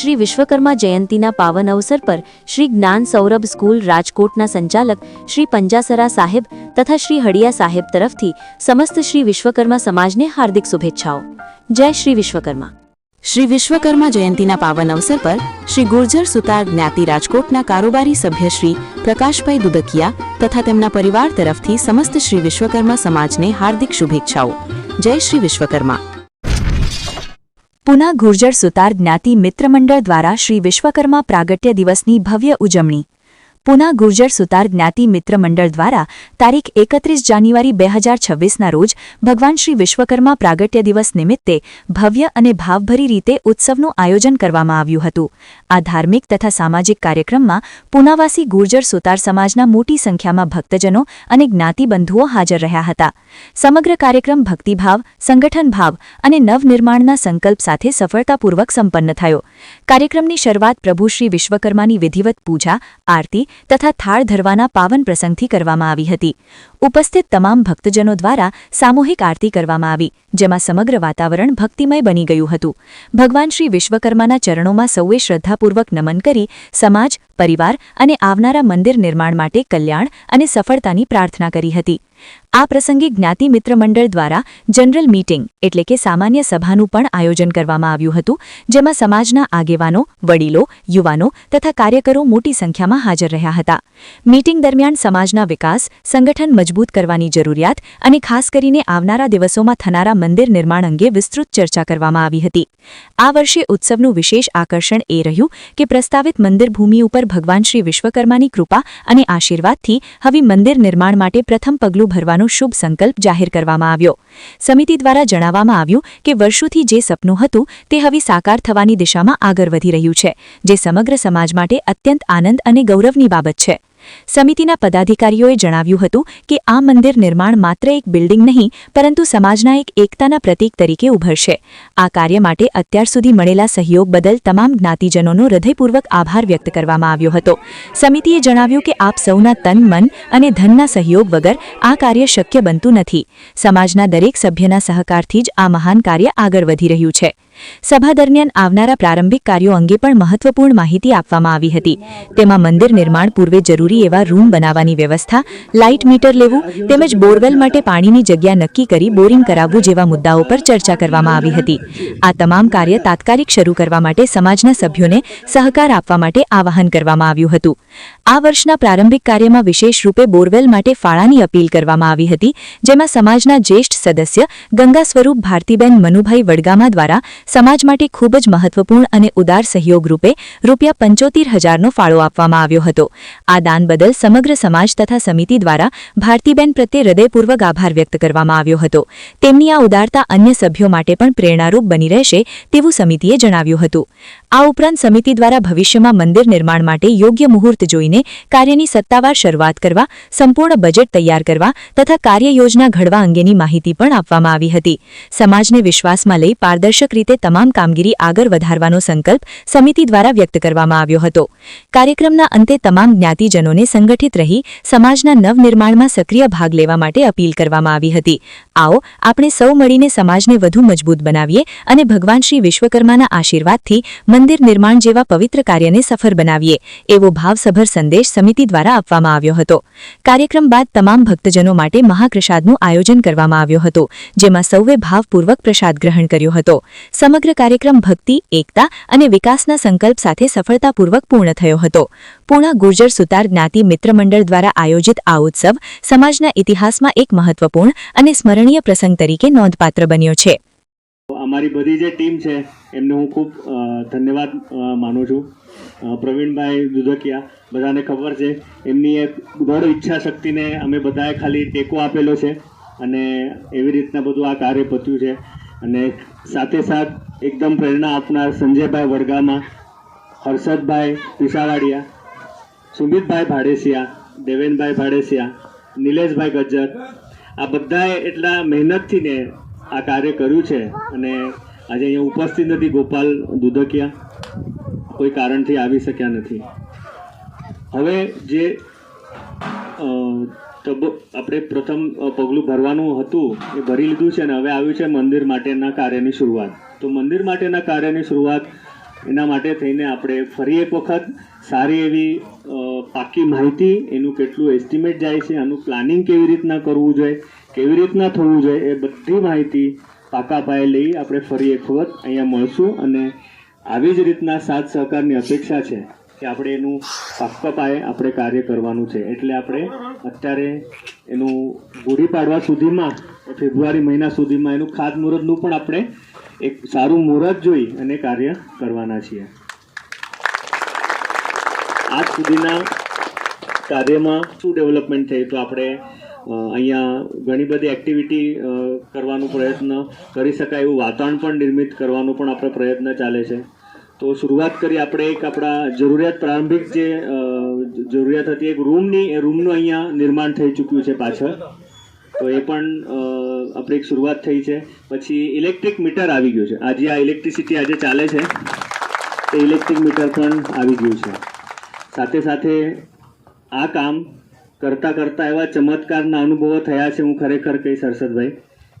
શ્રી વિશ્વકર્મા જયંતીના પાવન અવસર પર શ્રી જ્ઞાન સૌરભ સ્કૂલ રાજકોટના સંચાલક શ્રી પંજાસરા સાહેબ તથા શ્રી હડિયા સાહેબ તરફથી સમસ્ત શ્રી વિશ્વકર્મા સમાજને હાર્દિક શુભેચ્છાઓ. જય શ્રી વિશ્વકર્મા. શ્રી વિશ્વકર્મા જયંતીના પાવન અવસર પર શ્રી ગુર્જર સુતાર જ્ઞાતિ રાજકોટના કારોબારી સભ્ય શ્રી પ્રકાશભાઈ દુદકિયા તથા તેમના પરિવાર તરફથી સમસ્ત શ્રી વિશ્વકર્મા સમાજને હાર્દિક શુભેચ્છાઓ. જય શ્રી વિશ્વકર્મા. પુના ગુર્જર સુતાર જ્ઞાતિ મિત્રમંડળ દ્વારા શ્રી વિશ્વકર્મા પ્રાગટ્ય દિવસની ભવ્ય ઉજવણી. પુના ગુર્જર સુતાર જ્ઞાતિ મિત્ર મંડળ દ્વારા તારીખ એકત્રીસ જાન્યુઆરી બે હજાર છવ્વીસના રોજ ભગવાન શ્રી વિશ્વકર્મા પ્રાગટ્ય દિવસ નિમિત્તે ભવ્ય અને ભાવભરી રીતે ઉત્સવનું આયોજન કરવામાં આવ્યું હતું. આ ધાર્મિક તથા સામાજિક કાર્યક્રમમાં પુનાવાસી ગુર્જર સુતાર સમાજના મોટી સંખ્યામાં ભક્તજનો અને જ્ઞાતિબંધુઓ હાજર રહ્યા હતા. સમગ્ર કાર્યક્રમ ભક્તિભાવ સંગઠન ભાવ અને નવનિર્માણના સંકલ્પ સાથે સફળતાપૂર્વક સંપન્ન થયો. કાર્યક્રમની શરૂઆત પ્રભુ શ્રી વિશ્વકર્માની વિધિવત પૂજા, આરતી તથા થાળ ધરવાના પાવન પ્રસંગથી કરવામાં આવી હતી. ઉપસ્થિત તમામ ભક્તજનો દ્વારા સામૂહિક આરતી કરવામાં આવી, જેમાં સમગ્ર વાતાવરણ ભક્તિમય બની ગયું હતું. ભગવાન શ્રી વિશ્વકર્માના ચરણોમાં સૌએ શ્રદ્ધાપૂર્વક નમન કરી, સમાજ, પરિવાર અને આવનારા મંદિર નિર્માણ માટે કલ્યાણ અને સફળતાની પ્રાર્થના કરી હતી. આ પ્રસંગે જ્ઞાતિ મિત્ર મંડળ દ્વારા જનરલ મીટિંગ એટલે કે સામાન્ય સભાનું પણ આયોજન કરવામાં આવ્યું હતું, જેમાં સમાજના આગેવાનો, વડીલો, યુવાનો તથા કાર્યકરો મોટી સંખ્યામાં હાજર રહ્યા હતા. મીટિંગ દરમિયાન સમાજના વિકાસ, સંગઠન મજબૂત કરવાની જરૂરિયાત અને ખાસ કરીને આવનારા દિવસોમાં થનારા મંદિર નિર્માણ અંગે વિસ્તૃત ચર્ચા કરવામાં આવી હતી. આ વર્ષે ઉત્સવનું વિશેષ આકર્ષણ એ રહ્યું કે પ્રસ્તાવિત મંદિર ભૂમિ ઉપર ભગવાન શ્રી વિશ્વકર્માની કૃપા અને આશીર્વાદથી હવે મંદિર નિર્માણ માટે પ્રથમ પગલું ભરવાનો શુભ સંકલ્પ જાહેર કરવામાં આવ્યો. સમિતિ દ્વારા જણાવવામાં આવ્યું કે વર્ષોથી જે સપનું હતું તે હવે સાકાર થવાની દિશામાં આગળ વધી રહ્યું છે, જે સમગ્ર સમાજ માટે અત્યંત આનંદ અને ગૌરવની બાબત છે. સમિતિના પદાધિકારીઓએ જણાવ્યું હતું કે આ મંદિર નિર્માણ માત્ર એક બિલ્ડિંગ નહીં, પરંતુ સમાજના એક એકતાના પ્રતીક તરીકે ઉભરશે. આ કાર્ય માટે અત્યાર સુધી મળેલા સહયોગ બદલ તમામ જ્ઞાતિજનોનો હૃદયપૂર્વક આભાર વ્યક્ત કરવામાં આવ્યો હતો. સમિતિએ જણાવ્યું કે આપ સૌના તન, મન અને ધનના સહયોગ વગર આ કાર્ય શક્ય બનતું નથી. સમાજના દરેક સભ્યના સહકારથી જ આ મહાન કાર્ય આગળ વધી રહ્યું છે. સભા દરમિયાન આવનારા પ્રારંભિક કાર્યો અંગે પણ મહત્વપૂર્ણ માહિતી આપવામાં આવી હતી. તેમાં મંદિર નિર્માણ પૂર્વે જરૂરી એવા રૂમ બનાવવાની વ્યવસ્થા, લાઇટ મીટર લેવું તેમજ બોરવેલ માટે પાણીની જગ્યા નક્કી કરી બોરિંગ કરાવવું જેવા મુદ્દાઓ પર ચર્ચા કરવામાં આવી હતી. આ તમામ કાર્ય તાત્કાલિક શરૂ કરવા માટે સમાજના સભ્યોને સહકાર આપવા માટે આવાહન કરવામાં આવ્યું હતું. આ વર્ષના પ્રારંભિક કાર્યમાં વિશેષ રૂપે બોરવેલ માટે ફાળાની અપીલ કરવામાં આવી હતી, જેમાં સમાજના જ્યેષ્ઠ સદસ્ય ગંગા સ્વરૂપ ભારતીબેન મનુભાઈ વડગામા દ્વારા સમાજ માટે ખૂબ જ મહત્વપૂર્ણ અને ઉદાર સહયોગ રૂપે રૂપિયા પંચોતેર હજારનો ફાળો આપવામાં આવ્યો હતો. આ દાન બદલ સમગ્ર સમાજ તથા સમિતિ દ્વારા ભારતીબેન પ્રત્યે હૃદયપૂર્વક આભાર વ્યક્ત કરવામાં આવ્યો હતો. તેમની આ ઉદારતા અન્ય સભ્યો માટે પણ પ્રેરણારૂપ બની રહેશે તેવું સમિતિએ જણાવ્યું હતું. આ ઉપરાંત સમિતિ દ્વારા ભવિષ્યમાં મંદિર નિર્માણ માટે યોગ્ય મુહૂર્ત જોઈને કાર્યની સત્તાવાર શરૂઆત કરવા, સંપૂર્ણ બજેટ તૈયાર કરવા તથા કાર્ય યોજના ઘડવા અંગેની માહિતી પણ આપવામાં આવી હતી. સમાજને વિશ્વાસમાં લઈ પારદર્શક રીતે તમામ કામગીરી આગળ વધારવાનો સંકલ્પ સમિતિ દ્વારા વ્યક્ત કરવામાં આવ્યો હતો. કાર્યક્રમના અંતે તમામ જ્ઞાતિજનોને સંગઠિત રહી સમાજના નવનિર્માણમાં સક્રિય ભાગ લેવા માટે અપીલ કરવામાં આવી હતી. આવો, આપણે સૌ મળીને સમાજને વધુ મજબૂત બનાવીએ અને ભગવાન શ્રી વિશ્વકર્માના આશીર્વાદથી મંદિર નિર્માણ જેવા પવિત્ર કાર્યને સફળ બનાવીએ, એવો ભાવસભર સંદેશ સમિતિ દ્વારા આપવામાં આવ્યો હતો. કાર્યક્રમ બાદ તમામ ભક્તજનો માટે મહાપ્રસાદનું આયોજન કરવામાં આવ્યો હતો, જેમાં સૌએ ભાવપૂર્વક પ્રસાદ ગ્રહણ કર્યો હતો. સમગ્ર કાર્યક્રમ ભક્તિ, એકતા અને વિકાસના સંકલ્પ સાથે સફળતાપૂર્વક પૂર્ણ થયો હતો. પૂર્ણા ગુર્જર સુતાર જ્ઞાતિ મિત્રમંડળ દ્વારા આયોજિત આ ઉત્સવ સમાજના ઇતિહાસમાં એક મહત્વપૂર્ણ અને સ્મરણીય પ્રસંગ તરીકે નોંધપાત્ર બન્યો છે. અમારી બધી જે ટીમ છે, એમને હું ખૂબ ધન્યવાદ માનું છું. પ્રવીણભાઈ દુધકિયા, બધાને ખબર છે, એમની એક દૃઢ ઈચ્છા શક્તિને અમે બધાએ ખાલી ટેકો આપેલો છે અને એવી રીતના બધું આ કાર્ય પત્યું છે. અને સાથે સાથ એકદમ પ્રેરણા આપનાર સંજયભાઈ વડગામા, હર્ષદભાઈ પિસાવાડિયા સુમિતભાઈ ભાડેસિયા, દેવેનભાઈ ભાડેસિયા, નિલેશભાઈ ગજ્જર, આ બધાએ એટલા મહેનતથી ને આ કાર્ય કર્યું છે અને આજે અહીંયા ઉપસ્થિત નથી ગોપાલ દુધકિયા, કોઈ કારણથી આવી શક્યા નથી. હવે જે તબ આપણે પ્રથમ પગલું ભરવાનું હતું, એ ભરી લીધું છે અને હવે આવ્યું છે મંદિર માટેના કાર્યની શરૂઆત. તો મંદિર માટેના કાર્યની શરૂઆત એના માટે થઈને આપણે ફરી એક વખત સારી એવી પાકી માહિતી, એનું કેટલું એસ્ટિમેટ જાય છે, આનું પ્લાનિંગ કેવી રીતના કરવું જોઈએ, કેવી રીતના થવું જોઈએ, એ બધી માહિતી પાકા પાયે લઈ આપણે ફરી એક વખત અહીંયા મળશું અને આવી જ રીતના સાથ સહકારની અપેક્ષા છે. કે આપણે એનું પાક્કા પાયે આપણે કાર્ય કરવાનું છે. એટલે આપણે અત્યારે એનું ગુડી પાડવા સુધીમાં, ફેબ્રુઆરી મહિના સુધીમાં એનું ખાતમુહૂર્તનું પણ આપણે એક સારું મુહૂર્ત જોઈ અને કાર્ય કરવાના છીએ. આજ સુધીના કાર્યમાં શું ડેવલપમેન્ટ થયું તો આપણે અહીંયા ઘણી બધી એક્ટિવિટી કરવાનો પ્રયત્ન કરી શકાય એવું વાતાવરણ પણ નિર્મિત કરવાનો પણ આપણો પ્રયત્ન ચાલે છે. તો શરૂઆત કરી આપણે એક આપણા જરૂરિયાત પ્રારંભિક જે જરૂરિયાત હતી, એક રૂમની, એ રૂમનું અહીંયા નિર્માણ થઈ ચૂક્યું છે પાછળ. તો એ પણ આપણે એક શરૂઆત થઈ છે. પછી ઇલેક્ટ્રિક મીટર આવી ગયું છે. આજે આ ઇલેક્ટ્રિસિટી આજે ચાલે છે. તે ઇલેક્ટ્રિક મીટર પણ આવી ગયું છે. સાથે સાથે આ કામ કરતાં કરતાં એવા ચમત્કારના અનુભવો થયા છે. હું ખરેખર કહીશ હર્ષદભાઈ,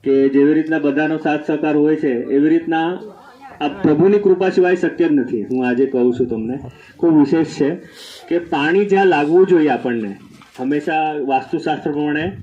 કે જેવી રીતના બધાનો સાથ સહકાર હોય છે, એવી રીતના આ પ્રભુની કૃપા સિવાય શક્ય જ નથી. હું આજે કહું છું તમને, ખૂબ વિશેષ છે કે પાણી જ્યાં લાગવું જોઈએ આપણને, હંમેશા વાસ્તુશાસ્ત્ર પ્રમાણે